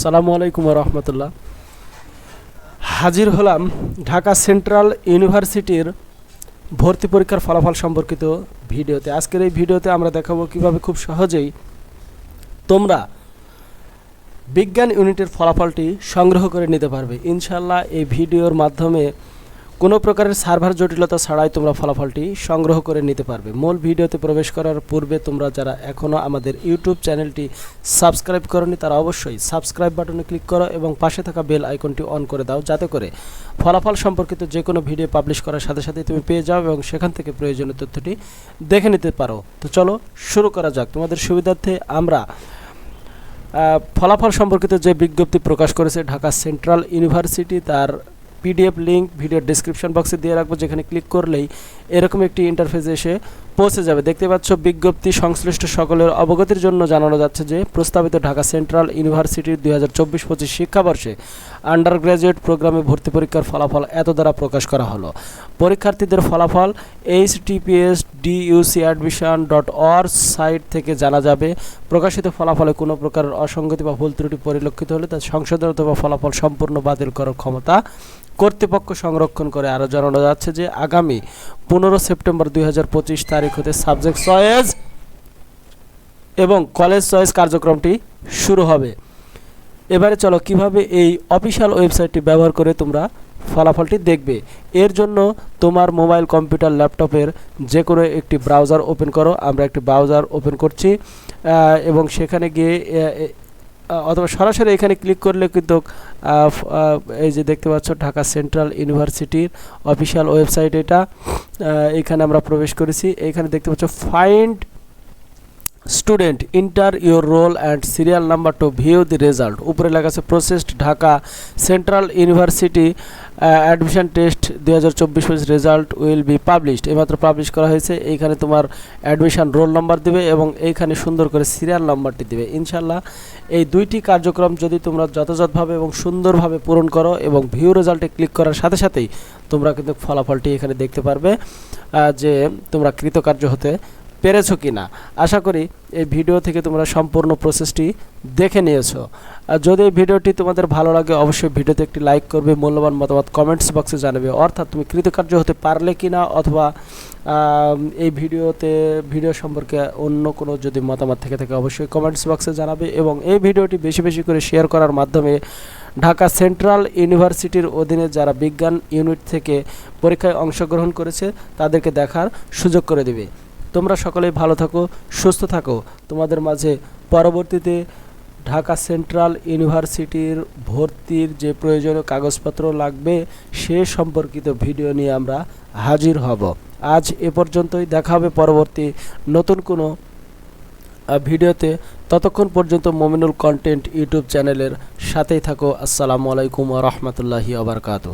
আসসালামু আলাইকুম রহমতুল্লাহ। হাজির হলাম ঢাকা সেন্ট্রাল ইউনিভার্সিটির ভর্তি পরীক্ষার ফলাফল সম্পর্কিত ভিডিওতে। আজকের এই ভিডিওতে আমরা দেখাবো কীভাবে খুব সহজেই তোমরা বিজ্ঞান ইউনিটের ফলাফলটি সংগ্রহ করে নিতে পারবে। ইনশাল্লাহ এই ভিডিওর মাধ্যমে কোনো প্রকারের সার্ভার জটিলতা ছাড়াই তোমরা ফলাফলটি সংগ্রহ করে নিতে পারবে। মূল ভিডিওতে প্রবেশ করার পূর্বে তোমরা যারা এখনও আমাদের ইউটিউব চ্যানেলটি সাবস্ক্রাইব করনি, তারা অবশ্যই সাবস্ক্রাইব বাটনে ক্লিক করো এবং পাশে থাকা বেল আইকনটি অন করে দাও, যাতে করে ফলাফল সম্পর্কিত যে কোনো ভিডিও পাবলিশ করার সাথে সাথে তুমি পেয়ে যাও এবং সেখান থেকে প্রয়োজনীয় তথ্যটি দেখে নিতে পারো। তো চলো শুরু করা যাক। তোমাদের সুবিধার্থে আমরা ফলাফল সম্পর্কিত যে বিজ্ঞপ্তি প্রকাশ করেছে ঢাকা সেন্ট্রাল ইউনিভার্সিটি, তার পিডিএফ লিঙ্ক ভিডিও ডিসক্রিপশন বক্সে দিয়ে রাখব, যেখানে ক্লিক করলেই এরকম একটি ইন্টারফেস এসে পৌঁছে যাবে। দেখতে পাচ্ছ, বিজ্ঞপ্তি সংশ্লিষ্ট সকলের অবগতির জন্য জানানো যাচ্ছে যে প্রস্তাবিত ঢাকা সেন্ট্রাল ইউনিভার্সিটির দুই হাজার চব্বিশ পঁচিশ শিক্ষাবর্ষে আন্ডার গ্র্যাজুয়েট প্রোগ্রামে ভর্তি পরীক্ষার ফলাফল এত দ্বারা প্রকাশ করা হলো। পরীক্ষার্থীদের ফলাফল https DUC admission dot org site থেকে জানা যাবে। প্রকাশিত ফলাফলে কোনো প্রকার অসঙ্গতি বা ভুল ত্রুটি পরিলক্ষিত হলে তা সংশোধন অথবা ফলাফল সম্পূর্ণ বাতিল করার ক্ষমতা কর্তৃপক্ষ সংরক্ষণ করে আরও জানানো যাচ্ছে যে আগামী পনেরো সেপ্টেম্বর দুই হাজার পঁচিশ তারিখ হতে সাবজেক্ট চয়েস এবং কলেজ চয়েস কার্যক্রমটি শুরু হবে। এবারে চলো, কীভাবে এই অফিসিয়াল ওয়েবসাইটটি ব্যবহার করে তোমরা ফলাফলটি দেখবে? এর জন্য তোমার মোবাইল, কম্পিউটার, ল্যাপটপের যে কোনো একটি ব্রাউজার ওপেন করো। আমরা একটি ব্রাউজার ওপেন করছি এবং সেখানে গিয়ে অথবা সরাসরি এখানে ক্লিক করলে কিন্তু এই যে দেখতে পাচ্ছ, ঢাকা সেন্ট্রাল ইউনিভার্সিটির অফিসিয়াল ওয়েবসাইট এটা। এখানে আমরা প্রবেশ করেছি। এখানে দেখতে পাচ্ছ find student enter your roll and serial number to view the result উপরে লেখা আছে processed Dhaka central university admission test দু হাজার চব্বিশ রেজাল্ট উইল বি পাবলিশড এইমাত্র পাবলিশ করা হয়েছে, এইখানে তোমার অ্যাডমিশন রোল নাম্বার দিবে এবং এইখানে সুন্দর করে সিরিয়াল নাম্বারটি দিবে। ইনশাল্লাহ এই দুইটি কার্যক্রম যদি তোমরা যথাযথভাবে এবং সুন্দরভাবে পূরণ করো এবং ভিউ রেজাল্টে ক্লিক করার সাথে সাথেই তোমরা কিন্তু ফলাফলটি এখানে দেখতে পারবে যে তোমরা কৃতকার্য হতে পেরেছ কি না? আশা করি এই ভিডিও থেকে তোমরা সম্পূর্ণ প্রসেসটি দেখে নিয়েছো। আর যদি এই ভিডিওটি তোমাদের ভালো লাগে, অবশ্যই ভিডিওতে একটি লাইক করবে, মূল্যবান মতামত কমেন্টস বক্সে জানাবে। অর্থাৎ তুমি কৃতকার্য হতে পারলে কি না, অথবা এই ভিডিওতে, ভিডিও সম্পর্কে অন্য কোনো যদি মতামত থেকে থাকে, অবশ্যই কমেন্টস বক্সে জানাবে এবং এই ভিডিওটি বেশি বেশি করে শেয়ার করার মাধ্যমে ঢাকা সেন্ট্রাল ইউনিভার্সিটির অধীনে যারা বিজ্ঞান ইউনিট থেকে পরীক্ষায় অংশগ্রহণ করেছে, তাদেরকে দেখার সুযোগ করে দিবে। তোমরা সকলে ভালো থাকো, সুস্থ থাকো। তোমাদের মাঝে পরবর্তীতে ঢাকা সেন্ট্রাল ইউনিভার্সিটির ভর্তির যে প্রয়োজনীয় কাগজপত্র লাগবে, সে সম্পর্কিত ভিডিও নিয়ে আমরা হাজির হব। আজ এ পর্যন্তই, দেখা হবে পরবর্তী নতুন কোনো ভিডিওতে। ততক্ষণ পর্যন্ত মমিনুল কন্টেন্ট ইউটিউব চ্যানেলের সাথেই থাকো। আসসালামু আলাইকুম রহমতুল্লাহি আবরকাত